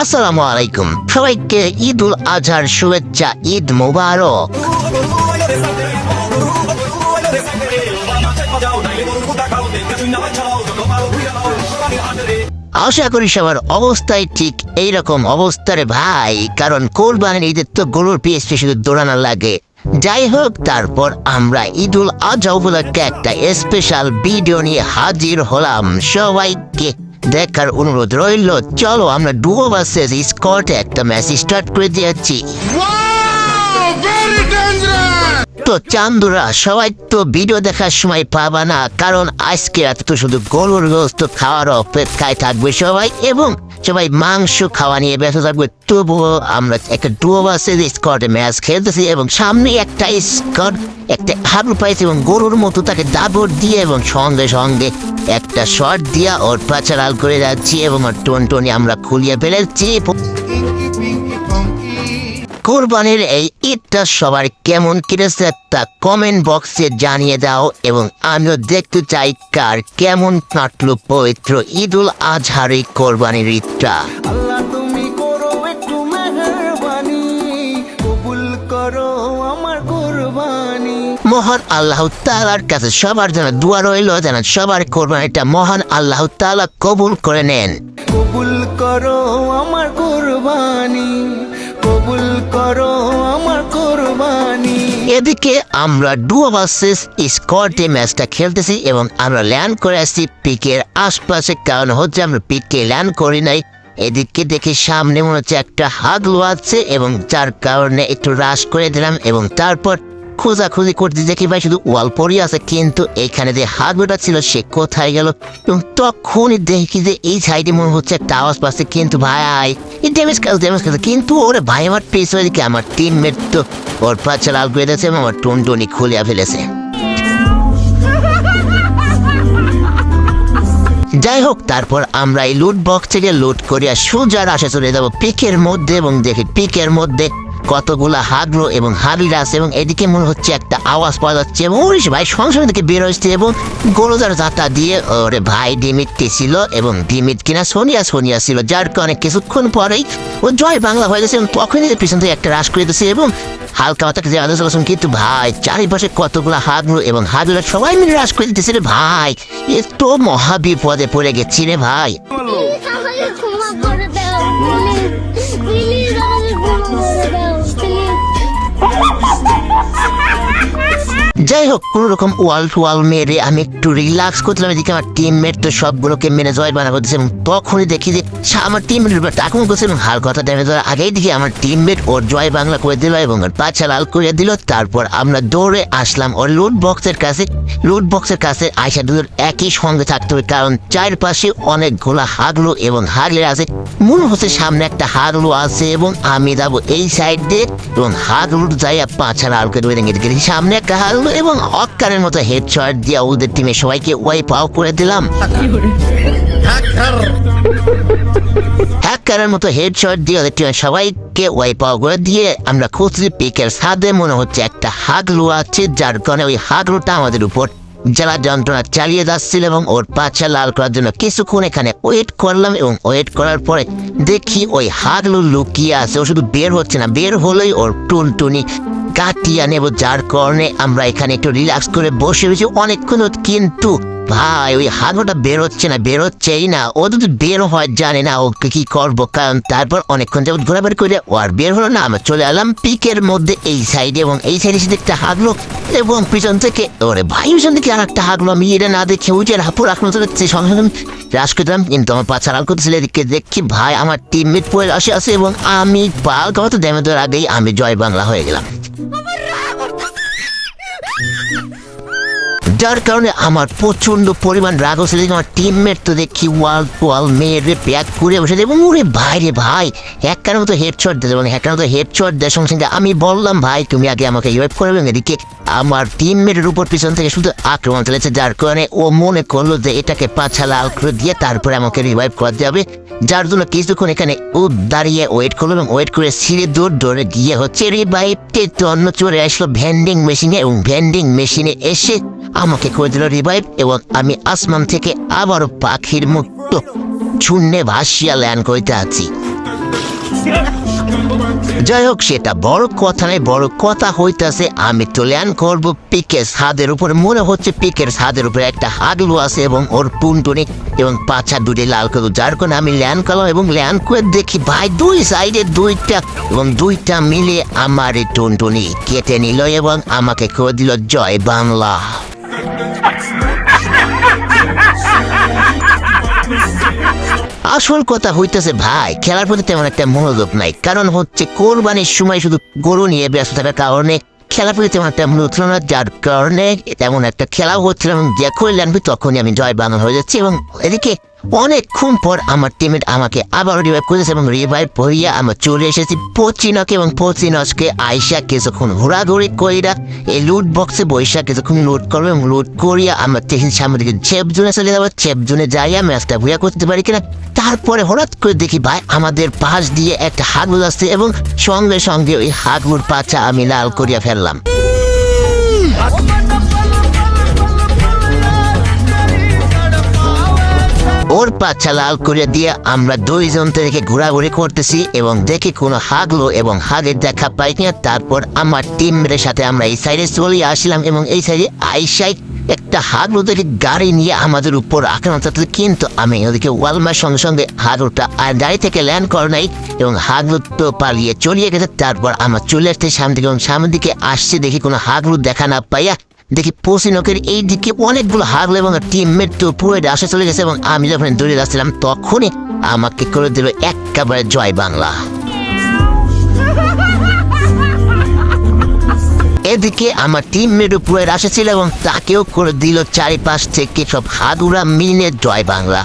আসসালামু আলাইকুম। সবাইকে ঈদ উল আজহার শুভেচ্ছা, ঈদ মুবারক। আশা করি সবার অবস্থায় ঠিক এইরকম অবস্থার ভাই, কারণ কোরবানির ঈদের তো গরুর পিএসপি শুধু দৌড়ানো লাগে। যাই হোক, তারপর আমরা ঈদ ঈদুল আজহা উপলক্ষে একটা স্পেশাল ভিডিও নিয়ে হাজির হলাম। সবাইকে দেখার অনুরোধ রইল চলো আমরা ডুয়ো ভার্সেস স্কটে একটা ম্যাচ স্টার্ট করে দিয়েছি। তো চান্দুরা সবাই তো ভিডিও দেখার সময় পাবা না কারণ আজকে রাতে তো শুধু গরুর গোস্ত খাওয়ার অপেক্ষায় থাকবে সবাই এবং সবাই মাংস খাওয়া নিয়ে ব্যস্ত থাকবে। তবুও আমরা একটা ডুয়ো বাসের স্কটে ম্যাচ খেলতেছি এবং সামনে একটা স্কট একটা হাবলু পাইছে এবং গরুর মতো তাকে দাবর দিয়ে এবং সঙ্গে সঙ্গে একটা শট দিয়া ওর পাচার আল করে যাচ্ছি এবং ওর টনটনি আমরা খুলিয়ে ফেলেছি। কোরবানির এই ঈদটা সবার কেমন কেটেছে তা কমেন্ট বক্সে জানিয়ে দাও এবং আমিও দেখতে চাই কার কেমন কাটলো পবিত্র ঈদুল আজহারি কোরবানির ঈদটা। মহান আল্লাহ তালার কাছে সবার জন্য দোয়া রইল যেন সবার কোরবানিটা মহান আল্লাহ তালা কবুল করে নেন। কবুল করো আমার কুরবানি কবুল করো আমার কুরবানি। এদিকে আমরা ডুয়ো ভার্সেস স্কটে ম্যাচটা খেলতেছি এবং আমরা ল্যান্ড করে আসছি পিকের আশপাশে কারণ হচ্ছে আমরা পিককে ল্যান্ড করি নাই। এদিকে দেখি সামনে মনে হচ্ছে একটা হাত আছে এবং যার কারণে একটু রাশ করে দিলাম এবং তারপর খোঁজাখুঁজি করতে দেখি ভাই শুধু ওয়াল পড়ে আছে, কিন্তু এখানে যে হাগলোটা ছিল সে কোথায় গেল? এবং তখনই দেখি যে এই সাইডে মনে হচ্ছে একটা আওয়াজ পাচ্ছে, কিন্তু ভাই, এই ড্যামেজ কাজ ড্যামেজ কাজ কিন্তু ওরে ভাই, আমার পেস হয়ে দিকে আমার টিমমেট তো ওর পাচ্ছা লাল করে দিয়েছে এবং আমার টুনটুনি খুলিয়া ফেলেছে। যাই হোক, তারপর আমরা এই লুট বক্স থেকে লুট করিয়া সোজার আসে চলে যাব পিকের মধ্যে এবং দেখি পিকের মধ্যে কতগুলা হাগলো এবং হাবিল আছে এবং এদিকে মনে হচ্ছে একটা আওয়াজ পাওয়া যাচ্ছে এবং ওরিস ভাই সংসার থেকে বের হয়েছে এবং গরুদার যাত্রা দিয়ে, ওরে ভাই ডিমিটকে ছিল এবং ডিমিট কিনা সোনিয়া সোনিয়া ছিল, যার কারণে কিছুক্ষণ পরেই ও জয় বাংলা হয়ে গেছে এবং তখনই পিছন থেকে একটা রাশ করে দিয়েছে এবং হালকা মাথা যে আদেশ চলেছেন কিন্তু ভাই, চারিপাশে কতগুলো হাগলো এবং হাগলো সবাই মিলে রাশ করে দিতেছে রে ভাই। এ তো মহা বিপদে পড়ে গেছি রে ভাই। যাই হোক, কোন রকম ওয়াল টু ওয়াল মেরে আমি একটু রিল্যাক্স করছিলাম। এদিকে আমার টিমমেট তো সবগুলোকে মেনে জয় বানা দিচ্ছে এবং তখনই দেখি যে আমার টিমমেট আক্রমণ করছে এবং হাল কথা ড্যামেজ হওয়ার আগেই দেখি আমার টিমমেট ওর জয় বাংলা করে দিল এবং ওর লাল করে দিল। তারপর আমরা দৌড়ে আসলাম ওর লুট বক্সের কাছে। লুট বক্সের কাছে আয়সা দুটোর একই সঙ্গে থাকতে হবে কারণ চারপাশে অনেকগুলো হাগলো এবং হাগলে আছে। মনে হচ্ছে সামনে একটা হাগলো আছে এবং আমি যাব এই সাইড দিয়ে এবং হাগলুর যাইয়া পাছা লাল করে দেবো সামনে একটা হাগলো এবং অক্কারের মতো হেড শট দিয়ে ওদের টিমে সবাইকে ওয়াইপ আউট করে দিলাম। হ্যাকারের মতো হেডশট দিয়ে ওদের টিমে সবাইকে ওয়াইপ আউট করে দিয়ে আমরা খুঁজছি পিকের সাদে মনে হচ্ছে একটা হাগলু আছে, যার কারণে ওই হাগলুটা আমাদের উপর জ্বালা যন্ত্রণা চালিয়ে যাচ্ছিল এবং ওর পাছা লাল করার জন্য কিছুক্ষণ এখানে ওয়েট করলাম এবং ওয়েট করার পরে দেখি ওই হাগলু লুকিয়ে আছে। ও শুধু বের হচ্ছে না, বের হলেই ওর টুনটুনি কাটিয়ে নেব, যার কারণে আমরা এখানে একটু রিল্যাক্স করে বসে রয়েছি। অনেকক্ষণ কিন্তু ভাই, ওই হাগোটা বেরোচ্ছে না বেরোচ্ছেই না। ও তো বের হয়, জানে না ওকে কি করব, কারণ তারপর অনেকক্ষণ যাবত ঘোরাঘুরি করে ও আর বের হলো না। আমরা চলে এলাম পিকের মধ্যে, এই সাইডে, এবং এই সাইডে এসে দেখতে হাগলো এবং পিছন থেকে, ওরে ভাই, পিছন থেকে আর একটা হাগলো আমি এটা না দেখে যে হাপুর আক্রমণ সঙ্গে সঙ্গে রাস করতাম কিন্তু আমার পা ছাড়াল করতেছিল। এদিকে দেখি ভাই, আমার টিমমেট পড়ে আসে আছে এবং আমি পাল কমাতে ড্যামে দেওয়ার আগেই আমি জয় বাংলা হয়ে গেলাম। যার কারণে আমার প্রচণ্ড পরিমাণ রাগ হচ্ছে। দেখি আমার টিমমেট তো দেখি ওয়াল ওয়াল মেরে প্যাক করে বসে এবং ওরে ভাই রে ভাই একটার মতো হেডশট দেয়। এবং একটার মতো হেডশট দেয়। সঙ্গে সঙ্গে আমি বললাম, ভাই, তুমি আগে আমাকে ইউএফ করবে। এদিকে আমার টিমমেটের উপর পিছন থেকে শুধু আক্রমণ চলেছে যার কারণে ও মনে করল যে এটাকে পাছা লাল করে দিয়ে তারপরে আমাকে রিভাইভ করতে হবে। যার জন্য কিছুক্ষণ এখানে ও দাঁড়িয়ে ওয়েট করল এবং ওয়েট করে সিঁড়ি দূর দৌড়ে গিয়ে হচ্ছে রিভাইভতে তন্ন চলে আসলো ভেন্ডিং মেশিনে এবং ভেন্ডিং মেশিনে এসে আমাকে করে দিল রিভাইভ এবং আমি আসমান থেকে আবারও পাখির মুক্ত শূন্যে ভাসিয়া ল্যান্ড করতে আছি। যাই হোক, সেটা বড় কথা নয়, বড় কথা হইতাছে, আমি তো ল্যান করব পিকের ছাদের উপরে। মনে হচ্ছে পিকের ছাদের উপরে একটা হাগলু আছে এবং ওর পুনটুনি এবং পাছা দুটি লাল করব যার কারণে আমি ল্যান করলাম এবং ল্যান করে দেখি, ভাই, দুই সাইডে দুইটা এবং দুইটা মিলে আমার এই টুনটুনি কেটে নিল এবং আমাকে করে দিল জয় বাংলা। আসল কথা হইতেছে ভাই, খেলার প্রতি তেমন একটা মনোযোগ নাই। কারণ হচ্ছে কোরবানির সময় শুধু গরু নিয়ে ব্যস্ত থাকার কারণে খেলার প্রতি তেমন একটা মনোযোগ ছিল না, যার কারণে তেমন একটা খেলাও হচ্ছিল এবং জানবি তখনই আমি জয় বাংলা হয়ে যাচ্ছি এবং এদিকে অনেকক্ষণ পর আমার টিমেট আমাকে আবার রিভাইভ করেছে এবং রিভাইভ হইয়া আমরা চলে এসেছি পচিনকে এবং পচিনসকে আইসা কিছুক্ষণ ঘোরাঘুরি করিয়া এই লুট বক্সে বৈশা কিছুক্ষণ লুট করবে এবং লুট করিয়া আমরা দেখি সামনে দিকে চেপ জোনে চলে যাব। চেপ জোনে যাইয়া ম্যাচটা ভুয়া করতে পারি কিনা? তারপরে হঠাৎ করে দেখি ভাই আমাদের পাশ দিয়ে একটা হাগলু আসছে এবং সঙ্গে সঙ্গে ওই হাগলুর পাচা আমি লাল করিয়া ফেললাম। ওর পাচ্ছা লাল করে দিয়ে আমরা দুইজন থেকে ঘোরাঘুরি করতেছি এবং দেখি কোনো হাগলো এবং হাগের দেখা পাই কিনা। তারপর আমার টিমের সাথে আমরা এই সাইডে চলে আসলাম এবং এই সাইডে আইসাই একটা হাগলো থেকে গাড়ি নিয়ে আমাদের উপর করতেছে কিন্তু আমি ওদিকে ওয়ালমার সঙ্গে সঙ্গে হাগলুটা আর গাড়ি থেকে ল্যান্ড করে নাই এবং হাগলু তো পালিয়ে চলিয়ে গেছে। তারপর আমার চলে আসতে সামনে দিকে এবং সামনের দিকে আসছে দেখি কোনো হাগলু দেখা না পাইয়া দেখি পশ্চিমকের এই দিকে অনেকগুলো হাগলো এবং টিমমেট তো পুরো আসে চলে গেছে এবং আমি যখন দৌড়ে যাচ্ছিলাম, তখনই আমাকে করে দিল একেবারে জয় বাংলা। এদিকে আমার টিম টিমমেট উপরে আসেছিল এবং তাকেও করে দিল চারিপাশ থেকে সব হাদুরা মিলিয়ে জয় বাংলা।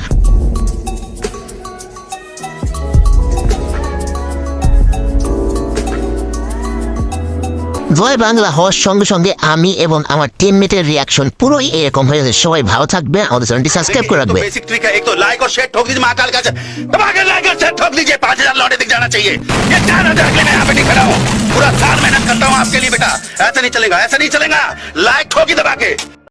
জয় বাংলা হওয়ার সঙ্গে সঙ্গে আমি এবং আমার টিমমেটের রিয়াকশন পুরোই এরকম হয়ে গেছে সবাই ভালো থাকবে আমাদের চ্যানেলটি সাবস্ক্রাইব করে রাখবে बेसिक ट्रिक है एक तो लाइक और शेयर ठोक दीजिए महाकाल का दबा के लाइक और शेयर ठोक दीजिए पांच हजार लौटे दिख जाना चाहिए ये चार हजार के लिए मैं यहाँ पे नहीं खड़ा हूँ पूरा साल मेहनत करता हूँ आपके लिए बेटा ऐसा नहीं चलेगा ऐसा नहीं चलेगा लाइक ठोकी दबा के